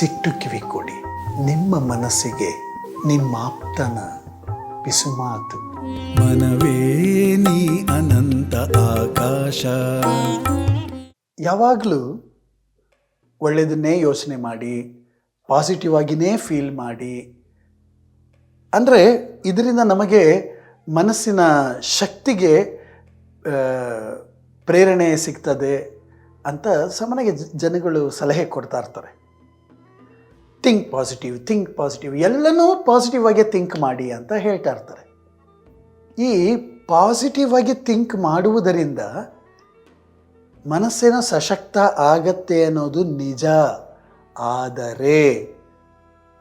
ಮನಸ್ಸಿಟ್ಟು ಕಿವಿ ಕೊಡಿ. ನಿಮ್ಮ ಮನಸ್ಸಿಗೆ ನಿಮ್ಮ ಆಪ್ತನ ಪಿಸುಮಾತು ಮನವೇ ನೀ ಅನಂತ ಆಕಾಶ. ಯಾವಾಗಲೂ ಒಳ್ಳೆಯದನ್ನೇ ಯೋಚನೆ ಮಾಡಿ ಪಾಸಿಟಿವ್ ಆಗಿನೇ ಫೀಲ್ ಮಾಡಿ. ಅಂದರೆ ಇದರಿಂದ ನಮಗೆ ಮನಸ್ಸಿನ ಶಕ್ತಿಗೆ ಪ್ರೇರಣೆ ಸಿಗ್ತದೆ ಅಂತ ಸಾಮಾನ್ಯ ಜನಗಳು ಸಲಹೆ ಕೊಡ್ತಾ ಇರ್ತಾರೆ. ಥಿಂಕ್ ಪಾಸಿಟಿವ್ ಥಿಂಕ್ ಪಾಸಿಟಿವ್ ಎಲ್ಲನೂ ಪಾಸಿಟಿವ್ ಆಗಿ ಥಿಂಕ್ ಮಾಡಿ ಅಂತ ಹೇಳ್ತಾ ಇರ್ತಾರೆ. ಈ ಪಾಸಿಟಿವ್ ಆಗಿ ಥಿಂಕ್ ಮಾಡುವುದರಿಂದ ಮನಸ್ಸಿನ ಸಶಕ್ತ ಆಗತ್ತೆ ಅನ್ನೋದು ನಿಜ. ಆದರೆ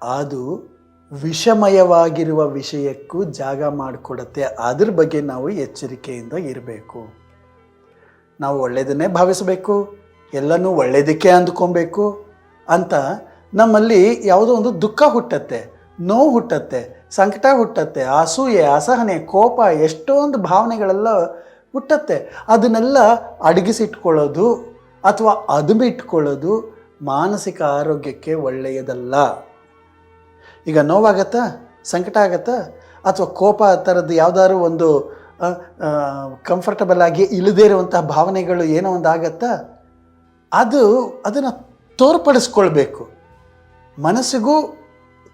ಅದು ವಿಷಮಯವಾಗಿರುವ ವಿಷಯಕ್ಕೂ ಜಾಗ ಮಾಡಿಕೊಡತ್ತೆ. ಅದ್ರ ಬಗ್ಗೆ ನಾವು ಎಚ್ಚರಿಕೆಯಿಂದ ಇರಬೇಕು. ನಾವು ಒಳ್ಳೆಯದನ್ನೇ ಭಾವಿಸಬೇಕು. ಎಲ್ಲನೂ ಒಳ್ಳೆಯದಕ್ಕೆ ಅಂದ್ಕೊಬೇಕು ಅಂತ ನಮ್ಮಲ್ಲಿ ಯಾವುದೋ ಒಂದು ದುಃಖ ಹುಟ್ಟತ್ತೆ, ನೋವು ಹುಟ್ಟತ್ತೆ, ಸಂಕಟ ಹುಟ್ಟತ್ತೆ, ಅಸೂಯೆ, ಅಸಹನೆ, ಕೋಪ, ಎಷ್ಟೊಂದು ಭಾವನೆಗಳೆಲ್ಲ ಹುಟ್ಟತ್ತೆ. ಅದನ್ನೆಲ್ಲ ಅಡಗಿಸಿಟ್ಕೊಳ್ಳೋದು ಅಥವಾ ಅದುಮಿಟ್ಕೊಳ್ಳೋದು ಮಾನಸಿಕ ಆರೋಗ್ಯಕ್ಕೆ ಒಳ್ಳೆಯದಲ್ಲ. ಈಗ ನೋವಾಗತ್ತಾ, ಸಂಕಟ ಆಗತ್ತಾ, ಅಥವಾ ಕೋಪ ಆ ಥರದ್ದು ಯಾವುದಾದ್ರು ಒಂದು ಕಂಫರ್ಟಬಲ್ ಆಗಿ ಇಲ್ಲದೇ ಇರುವಂತಹ ಭಾವನೆಗಳು ಏನೋ ಒಂದು ಆಗತ್ತಾ ಅದು ಅದನ್ನು ತೋರ್ಪಡಿಸ್ಕೊಳ್ಬೇಕು. ಮನಸ್ಸಿಗೂ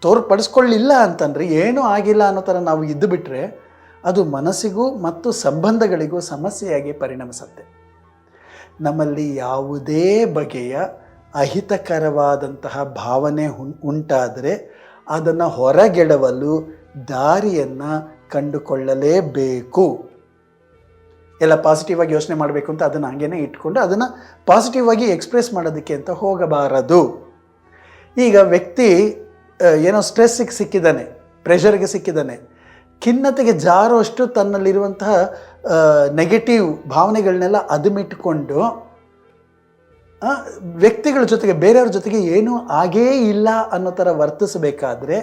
ತೋರ್ಪಡಿಸ್ಕೊಳ್ಳಿಲ್ಲ ಅಂತಂದರೆ ಏನೂ ಆಗಿಲ್ಲ ಅನ್ನೋ ಥರ ನಾವು ಇದ್ದು ಬಿಟ್ಟರೆ ಅದು ಮನಸ್ಸಿಗೂ ಮತ್ತು ಸಂಬಂಧಗಳಿಗೂ ಸಮಸ್ಯೆಯಾಗಿ ಪರಿಣಮಿಸುತ್ತೆ. ನಮ್ಮಲ್ಲಿ ಯಾವುದೇ ಬಗೆಯ ಅಹಿತಕರವಾದಂತಹ ಭಾವನೆ ಉಂಟಾದರೆ ಅದನ್ನು ಹೊರಗೆಡವಲು ದಾರಿಯನ್ನು ಕಂಡುಕೊಳ್ಳಲೇಬೇಕು. ಎಲ್ಲ ಪಾಸಿಟಿವ್ ಆಗಿ ಯೋಚನೆ ಮಾಡಬೇಕು ಅಂತ ಅದನ್ನು ಹಾಗೇನೆ ಇಟ್ಕೊಂಡು ಅದನ್ನು ಪಾಸಿಟಿವ್ ಆಗಿ ಎಕ್ಸ್ಪ್ರೆಸ್ ಮಾಡೋದಕ್ಕೆ ಅಂತ ಹೋಗಬಾರದು. ಈಗ ವ್ಯಕ್ತಿ ಏನೋ ಸ್ಟ್ರೆಸ್ಸಿಗೆ ಸಿಕ್ಕಿದ್ದಾನೆ ಪ್ರೆಷರ್ಗೆ ಸಿಕ್ಕಿದ್ದಾನೆ. ಖಿನ್ನತೆಗೆ ಜಾರುವಷ್ಟು ತನ್ನಲ್ಲಿರುವಂತಹ ನೆಗೆಟಿವ್ ಭಾವನೆಗಳನ್ನೆಲ್ಲ ಅದುಮಿಟ್ಕೊಂಡು ವ್ಯಕ್ತಿಗಳ ಜೊತೆಗೆ, ಬೇರೆಯವ್ರ ಜೊತೆಗೆ ಏನೂ ಆಗೇ ಇಲ್ಲ ಅನ್ನೋ ಥರ ವರ್ತಿಸಬೇಕಾದ್ರೆ,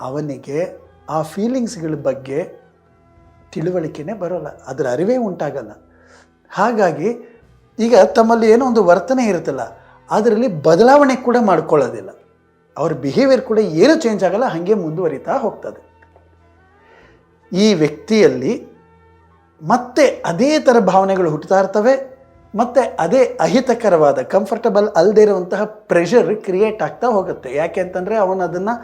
ಅವನಿಗೆ ಆ ಫೀಲಿಂಗ್ಸ್ಗಳ ಬಗ್ಗೆ ತಿಳುವಳಿಕೆನೇ ಬರೋಲ್ಲ. ಅದರ ಅರಿವೇ ಉಂಟಾಗಲ್ಲ. ಹಾಗಾಗಿ ಈಗ ತಮ್ಮಲ್ಲಿ ಏನೋ ಒಂದು ವರ್ತನೆ ಇರುತ್ತಲ್ಲ ಅದರಲ್ಲಿ ಬದಲಾವಣೆ ಕೂಡ ಮಾಡ್ಕೊಳ್ಳೋದಿಲ್ಲ. ಅವ್ರ ಬಿಹೇವಿಯರ್ ಕೂಡ ಏನು ಚೇಂಜ್ ಆಗಲ್ಲ, ಹಾಗೆ ಮುಂದುವರಿತಾ ಹೋಗ್ತದೆ. ಈ ವ್ಯಕ್ತಿಯಲ್ಲಿ ಮತ್ತೆ ಅದೇ ಥರ ಭಾವನೆಗಳು ಹುಟ್ಟುತ್ತಾ ಇರ್ತವೆ, ಮತ್ತು ಅದೇ ಅಹಿತಕರವಾದ ಕಂಫರ್ಟಬಲ್ ಅಲ್ಲದೇ ಇರುವಂತಹ ಪ್ರೆಷರ್ ಕ್ರಿಯೇಟ್ ಆಗ್ತಾ ಹೋಗುತ್ತೆ. ಯಾಕೆ ಅಂತಂದರೆ ಅವನು ಅದನ್ನು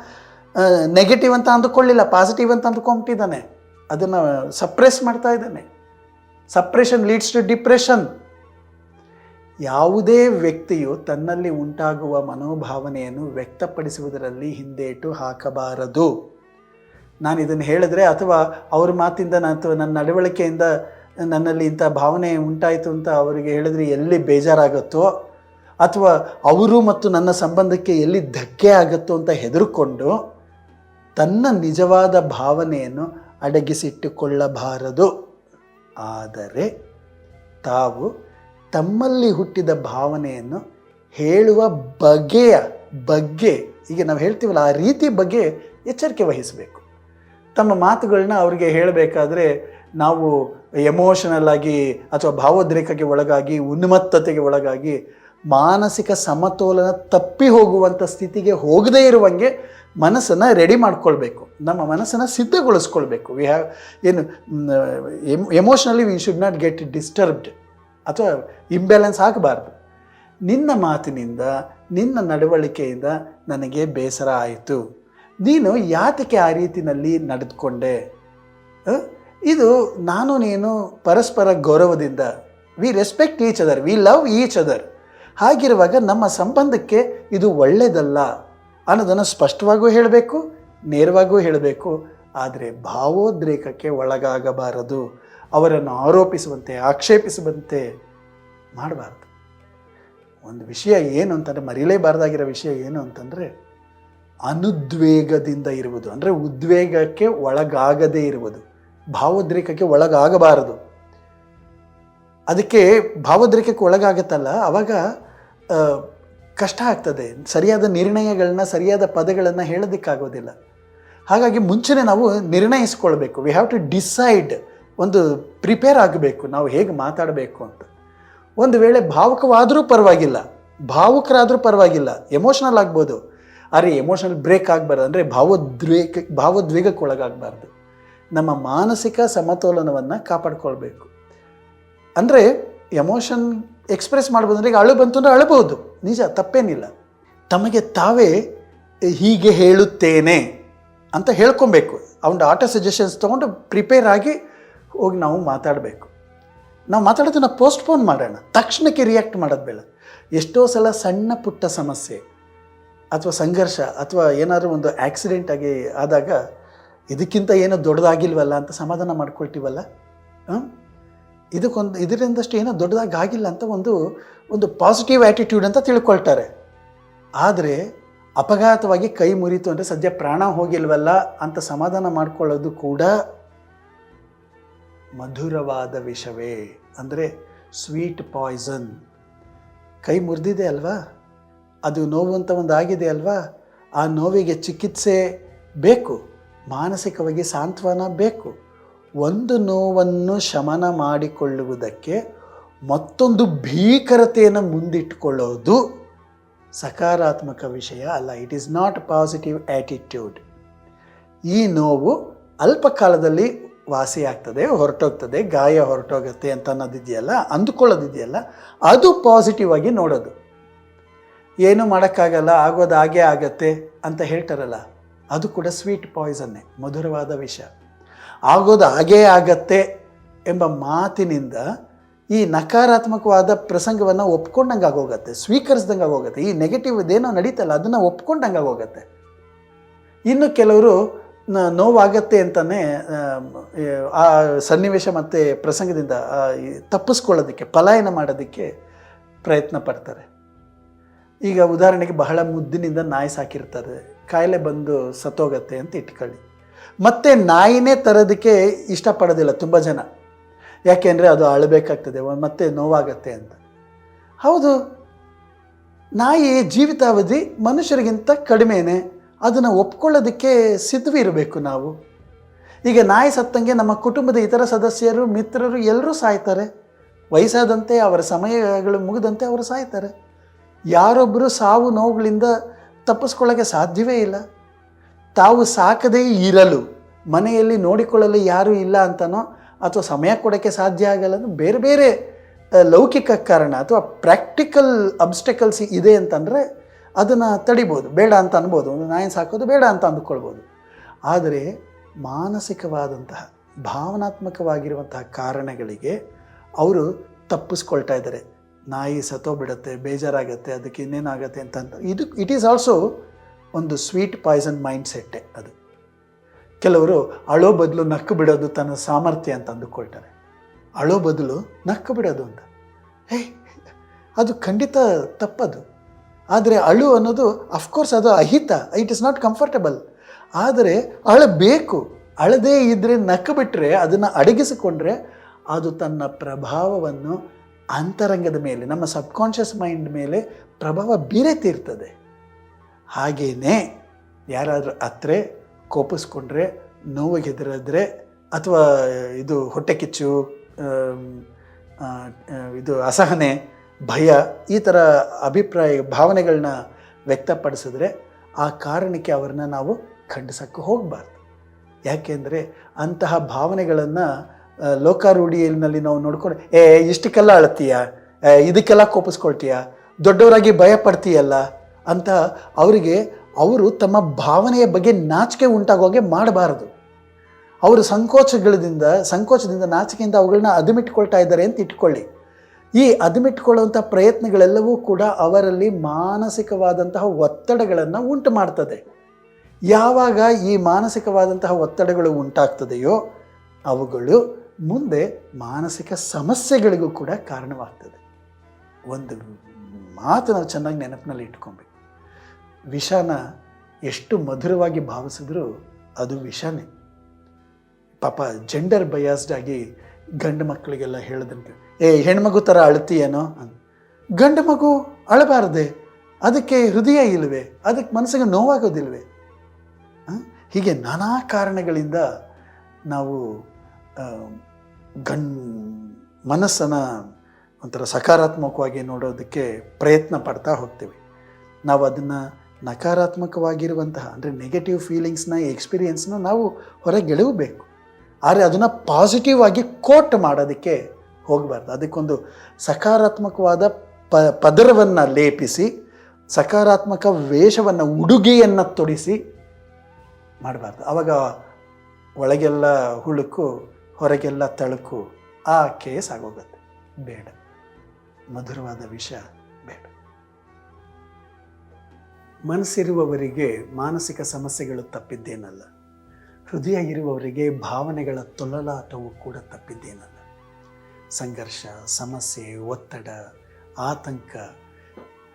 ನೆಗೆಟಿವ್ ಅಂತ ಅಂದುಕೊಳ್ಳಿಲ್ಲ ಪಾಸಿಟಿವ್ ಅಂತ ಅಂದ್ಕೊಂಬಿಟ್ಟಿದ್ದಾನೆ. ಅದನ್ನು ಸಪ್ರೆಸ್ ಮಾಡ್ತಾ ಇದ್ದಾನೆ. ಸಪ್ರೆಷನ್ ಲೀಡ್ಸ್ ಟು ಡಿಪ್ರೆಷನ್ ಯಾವುದೇ ವ್ಯಕ್ತಿಯು ತನ್ನಲ್ಲಿ ಉಂಟಾಗುವ ಮನೋಭಾವನೆಯನ್ನು ವ್ಯಕ್ತಪಡಿಸುವುದರಲ್ಲಿ ಹಿಂದೇಟು ಹಾಕಬಾರದು. ನಾನು ಇದನ್ನು ಹೇಳಿದ್ರೆ ಅಥವಾ ಅವ್ರ ಮಾತಿಂದ ನಾನು ಅಥವಾ ನನ್ನ ನಡವಳಿಕೆಯಿಂದ ನನ್ನಲ್ಲಿ ಇಂಥ ಭಾವನೆ ಉಂಟಾಯಿತು ಅಂತ ಅವರಿಗೆ ಹೇಳಿದ್ರೆ ಎಲ್ಲಿ ಬೇಜಾರಾಗುತ್ತೋ ಅಥವಾ ಅವರು ಮತ್ತು ನನ್ನ ಸಂಬಂಧಕ್ಕೆ ಎಲ್ಲಿ ಧಕ್ಕೆ ಆಗುತ್ತೋ ಅಂತ ಹೆದರುಕೊಂಡು ತನ್ನ ನಿಜವಾದ ಭಾವನೆಯನ್ನು ಅಡಗಿಸಿಟ್ಟುಕೊಳ್ಳಬಾರದು. ಆದರೆ ತಾವು ತಮ್ಮಲ್ಲಿ ಹುಟ್ಟಿದ ಭಾವನೆಯನ್ನು ಹೇಳುವ ಬಗೆಯ ಬಗ್ಗೆ, ಈಗ ನಾವು ಹೇಳ್ತೀವಲ್ಲ, ಆ ರೀತಿ ಬಗ್ಗೆ ಎಚ್ಚರಿಕೆ ವಹಿಸಬೇಕು. ತಮ್ಮ ಮಾತುಗಳನ್ನ ಅವರಿಗೆ ಹೇಳಬೇಕಾದ್ರೆ, ನಾವು ಎಮೋಷನಲ್ ಆಗಿ ಅಥವಾ ಭಾವೋದ್ರೇಕಕ್ಕೆ ಒಳಗಾಗಿ, ಉನ್ಮತ್ತತೆಗೆ ಒಳಗಾಗಿ, ಮಾನಸಿಕ ಸಮತೋಲನ ತಪ್ಪಿ ಹೋಗುವಂಥ ಸ್ಥಿತಿಗೆ ಹೋಗದೇ ಇರುವಂಗೆ ಮನಸ್ಸನ್ನು ರೆಡಿ ಮಾಡ್ಕೊಳ್ಬೇಕು. ನಮ್ಮ ಮನಸ್ಸನ್ನು ಸಿದ್ಧಗೊಳಿಸ್ಕೊಳ್ಬೇಕು. ವಿ ಹ್ಯಾವ್ ಏನು emotionally we should not get disturbed ಅಥವಾ ಇಂಬ್ಯಾಲೆನ್ಸ್ ಆಗಬಾರ್ದು. ನಿನ್ನ ಮಾತಿನಿಂದ, ನಿನ್ನ ನಡವಳಿಕೆಯಿಂದ ನನಗೆ ಬೇಸರ ಆಯಿತು. ನೀನು ಯಾತಕ್ಕೆ ಆ ರೀತಿನಲ್ಲಿ ನಡೆದುಕೊಂಡೆ? ಇದು ನಾನು ನೀನು ಪರಸ್ಪರ ಗೌರವದಿಂದ we respect each other we love each other ಹಾಗಿರುವಾಗ ನಮ್ಮ ಸಂಬಂಧಕ್ಕೆ ಇದು ಒಳ್ಳೆಯದಲ್ಲ ಅನ್ನೋದನ್ನು ಸ್ಪಷ್ಟವಾಗೂ ಹೇಳಬೇಕು, ನೇರವಾಗೂ ಹೇಳಬೇಕು. ಆದರೆ ಭಾವೋದ್ರೇಕಕ್ಕೆ ಒಳಗಾಗಬಾರದು. ಅವರನ್ನು ಆರೋಪಿಸುವಂತೆ, ಆಕ್ಷೇಪಿಸುವಂತೆ ಮಾಡಬಾರ್ದು. ಒಂದು ವಿಷಯ ಏನು ಅಂತಂದರೆ ಮರೀಲೇಬಾರ್ದಾಗಿರೋ ವಿಷಯ ಏನು ಅಂತಂದರೆ, ಅನುದ್ವೇಗದಿಂದ ಇರುವುದು. ಅಂದರೆ ಉದ್ವೇಗಕ್ಕೆ ಒಳಗಾಗದೇ ಇರುವುದು. ಭಾವೋದ್ರೇಕಕ್ಕೆ ಒಳಗಾಗಬಾರದು. ಅದಕ್ಕೆ ಭಾವೋದ್ರೇಕಕ್ಕೆ ಒಳಗಾಗತ್ತಲ್ಲ, ಅವಾಗ ಕಷ್ಟ ಆಗ್ತದೆ. ಸರಿಯಾದ ನಿರ್ಣಯಗಳನ್ನ, ಸರಿಯಾದ ಪದಗಳನ್ನು ಹೇಳೋದಕ್ಕಾಗೋದಿಲ್ಲ. ಹಾಗಾಗಿ ಮುಂಚೆನೇ ನಾವು ನಿರ್ಣಯಿಸ್ಕೊಳ್ಬೇಕು. ವಿ ಹ್ಯಾವ್ ಟು ಡಿಸೈಡ್ ಒಂದು ಪ್ರಿಪೇರ್ ಆಗಬೇಕು, ನಾವು ಹೇಗೆ ಮಾತಾಡಬೇಕು ಅಂತ. ಒಂದು ವೇಳೆ ಭಾವುಕವಾದರೂ ಪರವಾಗಿಲ್ಲ, ಭಾವುಕರಾದರೂ ಪರವಾಗಿಲ್ಲ ಎಮೋಷನಲ್ ಆಗ್ಬೋದು. ಆದರೆ ಎಮೋಷನಲ್ ಬ್ರೇಕ್ ಆಗಬಾರ್ದು, ಅಂದರೆ ಭಾವೋದ್ವೇಗ, ಭಾವೋದ್ವೇಗಕ್ಕೆ ಒಳಗಾಗಬಾರ್ದು. ನಮ್ಮ ಮಾನಸಿಕ ಸಮತೋಲನವನ್ನು ಕಾಪಾಡ್ಕೊಳ್ಬೇಕು. ಅಂದರೆ ಎಮೋಷನ್ ಎಕ್ಸ್ಪ್ರೆಸ್ ಮಾಡ್ಬೋದು, ಅಂದರೆ ಈಗ ಅಳು ಬಂತು ಅಂದರೆ ಅಳಬಹುದು. ನಿಜ, ತಪ್ಪೇನಿಲ್ಲ. ತಮಗೆ ತಾವೇ ಹೀಗೆ ಹೇಳುತ್ತೇನೆ ಅಂತ ಹೇಳ್ಕೊಬೇಕು. ಅವನ ಆಟೋ ಸಜೆಷನ್ಸ್ ತೊಗೊಂಡು ಪ್ರಿಪೇರ್ ಆಗಿ ಹೋಗಿ ನಾವು ಮಾತಾಡಬೇಕು. ನಾವು ಮಾತಾಡೋದನ್ನ ಪೋಸ್ಟ್ಪೋನ್ ಮಾಡೋಣ. ತಕ್ಷಣಕ್ಕೆ ರಿಯಾಕ್ಟ್ ಮಾಡೋದು ಬೇಡ. ಎಷ್ಟೋ ಸಲ ಸಣ್ಣ ಪುಟ್ಟ ಸಮಸ್ಯೆ, ಅಥವಾ ಸಂಘರ್ಷ, ಅಥವಾ ಏನಾದರೂ ಒಂದು ಆಕ್ಸಿಡೆಂಟ್ ಆಗಿ ಆದಾಗ ಇದಕ್ಕಿಂತ ಏನೋ ದೊಡ್ಡದಾಗಿಲ್ವಲ್ಲ ಅಂತ ಸಮಾಧಾನ ಮಾಡ್ಕೊಳ್ತೀವಲ್ಲ? ಇದಕ್ಕೊಂದು, ಇದರಿಂದಷ್ಟು ಏನೋ ದೊಡ್ಡದಾಗಿಲ್ಲ ಅಂತ ಒಂದು ಒಂದು ಪಾಸಿಟಿವ್ ಆ್ಯಟಿಟ್ಯೂಡ್ ಅಂತ ತಿಳ್ಕೊಳ್ತಾರೆ. ಆದರೆ ಅಪಘಾತವಾಗಿ ಕೈ ಮುರಿತು ಅಂದರೆ ಸದ್ಯ ಪ್ರಾಣ ಹೋಗಿಲ್ವಲ್ಲ ಅಂತ ಸಮಾಧಾನ ಮಾಡ್ಕೊಳ್ಳೋದು ಕೂಡ ಮಧುರವಾದ ವಿಷವೇ ಅಂದರೆ ಸ್ವೀಟ್ ಪಾಯ್ಸನ್. ಕೈ ಮುರಿದಿದೆ ಅಲ್ವಾ? ಅದು ನೋವು ಅಂತ ಒಂದು ಆಗಿದೆ ಅಲ್ವಾ? ಆ ನೋವಿಗೆ ಚಿಕಿತ್ಸೆ ಬೇಕು, ಮಾನಸಿಕವಾಗಿ ಸಾಂತ್ವನ ಬೇಕು. ಒಂದು ನೋವನ್ನು ಶಮನ ಮಾಡಿಕೊಳ್ಳುವುದಕ್ಕೆ ಮತ್ತೊಂದು ಭೀಕರತೆಯನ್ನು ಮುಂದಿಟ್ಟುಕೊಳ್ಳೋದು ಸಕಾರಾತ್ಮಕ ವಿಷಯ ಅಲ್ಲ it is not positive attitude ಈ ನೋವು ಅಲ್ಪ ಕಾಲದಲ್ಲಿ ವಾಸಿಯಾಗ್ತದೆ, ಹೊರಟೋಗ್ತದೆ, ಗಾಯ ಹೊರಟೋಗುತ್ತೆ ಅಂತ ಅನ್ನೋದಿದೆಯಲ್ಲ ಅಂದುಕೊಳ್ಳೋದಿದೆಯಲ್ಲ, ಅದು ಪಾಸಿಟಿವ್ ಆಗಿ ನೋಡೋದು. ಏನು ಮಾಡೋಕ್ಕಾಗಲ್ಲ, ಆಗೋದು ಹಾಗೇ ಆಗತ್ತೆ ಅಂತ ಹೇಳ್ತಾರಲ್ಲ, ಅದು ಕೂಡ ಸ್ವೀಟ್ ಪಾಯ್ಸನ್ನೇ ಮಧುರವಾದ ವಿಷ. ಆಗೋದು ಹಾಗೇ ಆಗತ್ತೆ ಎಂಬ ಮಾತಿನಿಂದ ಈ ನಕಾರಾತ್ಮಕವಾದ ಪ್ರಸಂಗವನ್ನು ಒಪ್ಕೊಂಡಂಗೆ ಆಗೋಗತ್ತೆ, ಸ್ವೀಕರಿಸ್ದಂಗೆ ಆಗೋಗುತ್ತೆ. ಈ ನೆಗೆಟಿವ್ ಇದೇನೋ ನಡೀತಲ್ಲ, ಅದನ್ನು ಒಪ್ಕೊಂಡಂಗೆ ಆಗೋಗತ್ತೆ. ಇನ್ನು ಕೆಲವರು ನೋವಾಗತ್ತೆ ಅಂತಲೇ ಆ ಸನ್ನಿವೇಶ ಮತ್ತು ಪ್ರಸಂಗದಿಂದ ತಪ್ಪಿಸ್ಕೊಳ್ಳೋದಕ್ಕೆ, ಪಲಾಯನ ಮಾಡೋದಕ್ಕೆ ಪ್ರಯತ್ನ ಪಡ್ತಾರೆ. ಈಗ ಉದಾಹರಣೆಗೆ ಬಹಳ ಮುದ್ದಿನಿಂದ ನಾಯಿ ಸಾಕಿರ್ತಾರೆ. ಕಾಯಿಲೆ ಬಂದು ಸತ್ತೋಗತ್ತೆ ಅಂತ ಇಟ್ಕೊಳ್ಳಿ. ಮತ್ತೆ ನಾಯಿನೇ ತರೋದಕ್ಕೆ ಇಷ್ಟಪಡೋದಿಲ್ಲ ತುಂಬ ಜನ. ಯಾಕೆಂದರೆ ಅದು ಅಳಬೇಕಾಗ್ತದೆ ಮತ್ತೆ ನೋವಾಗತ್ತೆ ಅಂತ. ಹೌದು. ನಾಯಿ ಜೀವಿತಾವಧಿ ಮನುಷ್ಯರಿಗಿಂತ ಕಡಿಮೆನೇ. ಅದನ್ನು ಒಪ್ಕೊಳ್ಳೋದಕ್ಕೆ ಸಿದ್ಧವಿರಬೇಕು ನಾವು. ಈಗ ನಾಯಿ ಸತ್ತಂಗೆ ನಮ್ಮ ಕುಟುಂಬದ ಇತರ ಸದಸ್ಯರು, ಮಿತ್ರರು ಎಲ್ಲರೂ ಸಾಯ್ತಾರೆ. ವಯಸ್ಸಾದಂತೆ ಅವರ ಸಮಯಗಳು ಮುಗಿದಂತೆ ಅವರು ಸಾಯ್ತಾರೆ. ಯಾರೊಬ್ಬರು ಸಾವು ನೋವುಗಳಿಂದ ತಪ್ಪಿಸ್ಕೊಳ್ಳೋಕ್ಕೆ ಸಾಧ್ಯವೇ ಇಲ್ಲ. ತಾವು ಸಾಕದೇ ಇರಲು, ಮನೆಯಲ್ಲಿ ನೋಡಿಕೊಳ್ಳಲು ಯಾರೂ ಇಲ್ಲ ಅಂತನೋ ಅಥವಾ ಸಮಯ ಕೊಡೋಕ್ಕೆ ಸಾಧ್ಯ ಆಗಲ್ಲ ಅಂದರೆ ಬೇರೆ ಬೇರೆ ಲೌಕಿಕ ಕಾರಣ ಅಥವಾ ಪ್ರಾಕ್ಟಿಕಲ್ ಅಬ್ಸ್ಟೆಕಲ್ಸ್ ಇದೆ ಅಂತಂದರೆ ಅದನ್ನು ತಡಿಬೋದು. ಬೇಡ ಅಂತ ಅನ್ಬೋದು. ಒಂದು ನಾಯಿ ಸಾಕೋದು ಬೇಡ ಅಂತ ಅಂದುಕೊಳ್ಬೋದು. ಆದರೆ ಮಾನಸಿಕವಾದಂತಹ, ಭಾವನಾತ್ಮಕವಾಗಿರುವಂತಹ ಕಾರಣಗಳಿಗೆ ಅವರು ತಪ್ಪಿಸ್ಕೊಳ್ತಾ ಇದ್ದಾರೆ. ನಾಯಿ ಸತ್ತೋಗ್ಬಿಡುತ್ತೆ ಬೇಜಾರಾಗತ್ತೆ, ಅದಕ್ಕೆ ಇನ್ನೇನಾಗತ್ತೆ ಅಂತ ಇದು ಇಟ್ ಈಸ್ ಆಲ್ಸೋ ಒಂದು ಸ್ವೀಟ್ ಪಾಯ್ಸನ್ ಮೈಂಡ್ ಸೆಟ್ಟೆ ಅದು. ಕೆಲವರು ಅಳೋ ಬದಲು ನಕ್ಕು ಬಿಡೋದು ತನ್ನ ಸಾಮರ್ಥ್ಯ ಅಂತ ಅಂದುಕೊಳ್ತಾರೆ. ಅಳೋ ಬದಲು ನಕ್ಕು ಬಿಡೋದು ಅಂತ. ಹೇ ಅದು ಖಂಡಿತ ತಪ್ಪದು. ಆದರೆ ಅಳು ಅನ್ನೋದು ಅಫ್ಕೋರ್ಸ್ ಅದು ಅಹಿತ ಇಟ್ ಇಸ್ ನಾಟ್ ಕಂಫರ್ಟಬಲ್ ಆದರೆ ಅಳಬೇಕು ಅಳದೇ ಇದ್ದರೆ ನಕ್ಕ ಬಿಟ್ಟರೆ ಅದನ್ನು ಅಡಗಿಸಿಕೊಂಡ್ರೆ ಅದು ತನ್ನ ಪ್ರಭಾವವನ್ನು ಅಂತರಂಗದ ಮೇಲೆ, ನಮ್ಮ ಸಬ್ಕಾನ್ಷಿಯಸ್ ಮೈಂಡ್ ಮೇಲೆ ಪ್ರಭಾವ ಬೀರೆತಿರ್ತದೆ ಹಾಗೆಯೇ ಯಾರಾದರೂ ಅತ್ರೆ ಕೋಪಿಸ್ಕೊಂಡ್ರೆ ನೋವಿಗೆ ಅಥವಾ ಇದು ಹೊಟ್ಟೆ ಕಿಚ್ಚು ಇದು ಅಸಹನೆ ಭಯ, ಈ ಥರ ಅಭಿಪ್ರಾಯ ಭಾವನೆಗಳನ್ನ ವ್ಯಕ್ತಪಡಿಸಿದ್ರೆ ಆ ಕಾರಣಕ್ಕೆ ಅವ್ರನ್ನ ನಾವು ಖಂಡಿಸೋಕ್ಕೆ ಹೋಗಬಾರ್ದು. ಯಾಕೆಂದರೆ ಅಂತಹ ಭಾವನೆಗಳನ್ನು ಲೋಕಾರೂಢಿಯಲ್ಲಿ ನಾವು ನೋಡ್ಕೊಂಡು, ಏ, ಇಷ್ಟಕ್ಕೆಲ್ಲ ಅಳತೀಯ? ಇದಕ್ಕೆಲ್ಲ ಕೋಪಿಸ್ಕೊಳ್ತೀಯ? ದೊಡ್ಡವರಾಗಿ ಭಯ ಪಡ್ತೀಯಲ್ಲ ಅಂತ ಅವರಿಗೆ, ಅವರು ತಮ್ಮ ಭಾವನೆಯ ಬಗ್ಗೆ ನಾಚಿಕೆ ಉಂಟಾಗೋಗೆ ಮಾಡಬಾರದು. ಅವರು ಸಂಕೋಚಗಳಿಂದ, ಸಂಕೋಚದಿಂದ, ನಾಚಿಕೆಯಿಂದ ಅವುಗಳನ್ನ ಅದುಮಿಟ್ಕೊಳ್ತಾ ಇದ್ದಾರೆ ಅಂತ ಇಟ್ಕೊಳ್ಳಿ. ಈ ಅದುಮಿಟ್ಕೊಳ್ಳುವಂಥ ಪ್ರಯತ್ನಗಳೆಲ್ಲವೂ ಕೂಡ ಅವರಲ್ಲಿ ಮಾನಸಿಕವಾದಂತಹ ಒತ್ತಡಗಳನ್ನು ಉಂಟು ಮಾಡ್ತದೆ. ಯಾವಾಗ ಈ ಮಾನಸಿಕವಾದಂತಹ ಒತ್ತಡಗಳು ಉಂಟಾಗ್ತದೆಯೋ ಅವುಗಳು ಮುಂದೆ ಮಾನಸಿಕ ಸಮಸ್ಯೆಗಳಿಗೂ ಕೂಡ ಕಾರಣವಾಗ್ತದೆ. ಒಂದು ಮಾತು ನಾವು ಚೆನ್ನಾಗಿ ನೆನಪಿನಲ್ಲಿ ಇಟ್ಕೊಬೇಕು. ವಿಷನ ಎಷ್ಟು ಮಧುರವಾಗಿ ಭಾವಿಸಿದ್ರೂ ಅದು ವಿಷನೇ. ಪಾಪ ಜೆಂಡರ್ ಬಯಾಸ್ಡ್ ಆಗಿ ಗಂಡು ಮಕ್ಕಳಿಗೆಲ್ಲ ಹೇಳೋದಂತೆ, ಏ, ಹೆಣ್ಮಗು ಥರ ಅಳ್ತೀಯೇನೋ ಅಂತ. ಗಂಡು ಮಗು ಅಳಬಾರದೆ, ಅದಕ್ಕೆ ಹೃದಯ ಇಲ್ವೇ? ಅದಕ್ಕೆ ಮನಸ್ಸಿಗೆ ನೋವಾಗೋದಿಲ್ವೇ? ಹೀಗೆ ನಾನಾ ಕಾರಣಗಳಿಂದ ನಾವು ಗಣ್ ಮನಸ್ಸನ್ನು ಒಂಥರ ಸಕಾರಾತ್ಮಕವಾಗಿ ನೋಡೋದಕ್ಕೆ ಪ್ರಯತ್ನ ಪಡ್ತಾ ಹೋಗ್ತೀವಿ. ನಾವು ಅದನ್ನು ನಕಾರಾತ್ಮಕವಾಗಿರುವಂತಹ, ಅಂದರೆ ನೆಗೆಟಿವ್ ಫೀಲಿಂಗ್ಸ್ನ ಎಕ್ಸ್ಪೀರಿಯೆನ್ಸ್ನ ನಾವು ಹೊರಗೆಳೆಯಬೇಕು. ಆದರೆ ಅದನ್ನು ಪಾಸಿಟಿವ್ ಆಗಿ ಕೋಟ್ ಮಾಡೋದಕ್ಕೆ ಹೋಗಬಾರ್ದು. ಅದಕ್ಕೊಂದು ಸಕಾರಾತ್ಮಕವಾದ ಪ, ಪದರವನ್ನು ಲೇಪಿಸಿ, ಸಕಾರಾತ್ಮಕ ವೇಷವನ್ನು, ಉಡುಗೆಯನ್ನು ತೊಡಿಸಿ ಮಾಡಬಾರ್ದು. ಆವಾಗ ಒಳಗೆಲ್ಲ ಹುಳುಕು, ಹೊರಗೆಲ್ಲ ತಳುಕು ಆ ಕೇಸ್ ಆಗೋಗುತ್ತೆ. ಬೇಡ. ಮಧುರವಾದ ವಿಷ ಬೇಡ. ಮನಸ್ಸಿರುವವರಿಗೆ ಮಾನಸಿಕ ಸಮಸ್ಯೆಗಳು ತಪ್ಪಿದ್ದೇನಲ್ಲ. ಹೃದಯ ಇರುವವರಿಗೆ ಭಾವನೆಗಳ ತೊಳಲಾಟವು ಕೂಡ ತಪ್ಪಿದ್ದೇನಲ್ಲ. ಸಂಘರ್ಷ, ಸಮಸ್ಯೆ, ಒತ್ತಡ, ಆತಂಕ,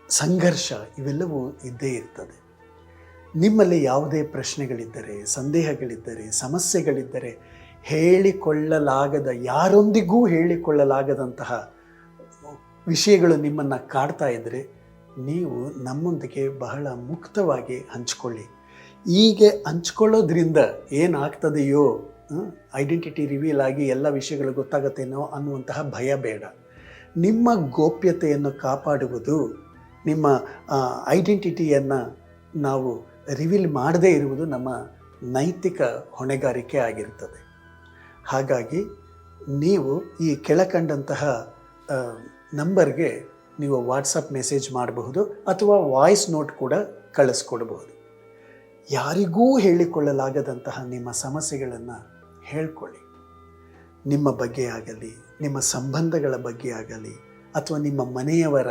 ಸಂಘರ್ಷ ಇವೆಲ್ಲವೂ ಇದ್ದೇ ಇರ್ತದೆ. ನಿಮ್ಮಲ್ಲಿ ಯಾವುದೇ ಪ್ರಶ್ನೆಗಳಿದ್ದರೆ, ಸಂದೇಹಗಳಿದ್ದರೆ, ಸಮಸ್ಯೆಗಳಿದ್ದರೆ ಹೇಳಿಕೊಳ್ಳಲಾಗದ, ಯಾರೊಂದಿಗೂ ಹೇಳಿಕೊಳ್ಳಲಾಗದಂತಹ ವಿಷಯಗಳು ನಿಮ್ಮನ್ನು ಕಾಡ್ತಾ ಇದ್ದರೆ ನೀವು ನಮ್ಮೊಂದಿಗೆ ಬಹಳ ಮುಕ್ತವಾಗಿ ಹಂಚ್ಕೊಳ್ಳಿ. ಹೀಗೆ ಹಂಚ್ಕೊಳ್ಳೋದ್ರಿಂದ ಏನಾಗ್ತದೆಯೋ ಐಡೆಂಟಿಟಿ ರಿವೀಲ್ ಆಗಿ ಎಲ್ಲ ವಿಷಯಗಳು ಗೊತ್ತಾಗತ್ತೇನೋ ಅನ್ನುವಂತಹ ಭಯ ಬೇಡ. ನಿಮ್ಮ ಗೋಪ್ಯತೆಯನ್ನು ಕಾಪಾಡುವುದು, ನಿಮ್ಮ ಐಡೆಂಟಿಟಿಯನ್ನು ನಾವು ರಿವೀಲ್ ಮಾಡದೇ ಇರುವುದು ನಮ್ಮ ನೈತಿಕ ಹೊಣೆಗಾರಿಕೆ ಆಗಿರುತ್ತದೆ ಹಾಗಾಗಿ ನೀವು ಈ ಕೆಳಕಂಡಂತಹ ನಂಬರ್ಗೆ ನೀವು ವಾಟ್ಸಪ್ ಮೆಸೇಜ್ ಮಾಡಬಹುದು ಅಥವಾ ವಾಯ್ಸ್ ನೋಟ್ ಕೂಡ ಕಳಿಸ್ಕೊಡ್ಬಹುದು. ಯಾರಿಗೂ ಹೇಳಿಕೊಳ್ಳಲಾಗದಂತಹ ನಿಮ್ಮ ಸಮಸ್ಯೆಗಳನ್ನು ಹೇಳ್ಕೊಳ್ಳಿ. ನಿಮ್ಮ ಬಗ್ಗೆ ಆಗಲಿ, ನಿಮ್ಮ ಸಂಬಂಧಗಳ ಬಗ್ಗೆ ಆಗಲಿ, ಅಥವಾ ನಿಮ್ಮ ಮನೆಯವರ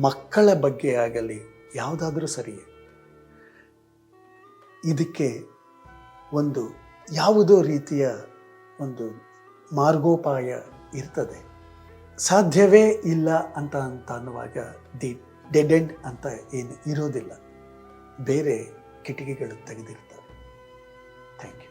ಮಕ್ಕಳ ಬಗ್ಗೆ ಆಗಲಿ ಯಾವುದಾದ್ರೂ ಸರಿಯೇ. ಇದಕ್ಕೆ ಒಂದು ಯಾವುದೋ ರೀತಿಯ ಒಂದು ಮಾರ್ಗೋಪಾಯ ಇರ್ತದೆ. ಸಾಧ್ಯವೇ ಇಲ್ಲ ಅಂತ ಅಂತ ಅನ್ನುವಾಗ ದಿ ಡೆಡೆಂಡ್ ಅಂತ ಏನು ಇರೋದಿಲ್ಲ. ಬೇರೆ ಕಿಟಕಿಗಳು ತೆಗೆದಿರ್ತವೆ ಥ್ಯಾಂಕ್ ಯು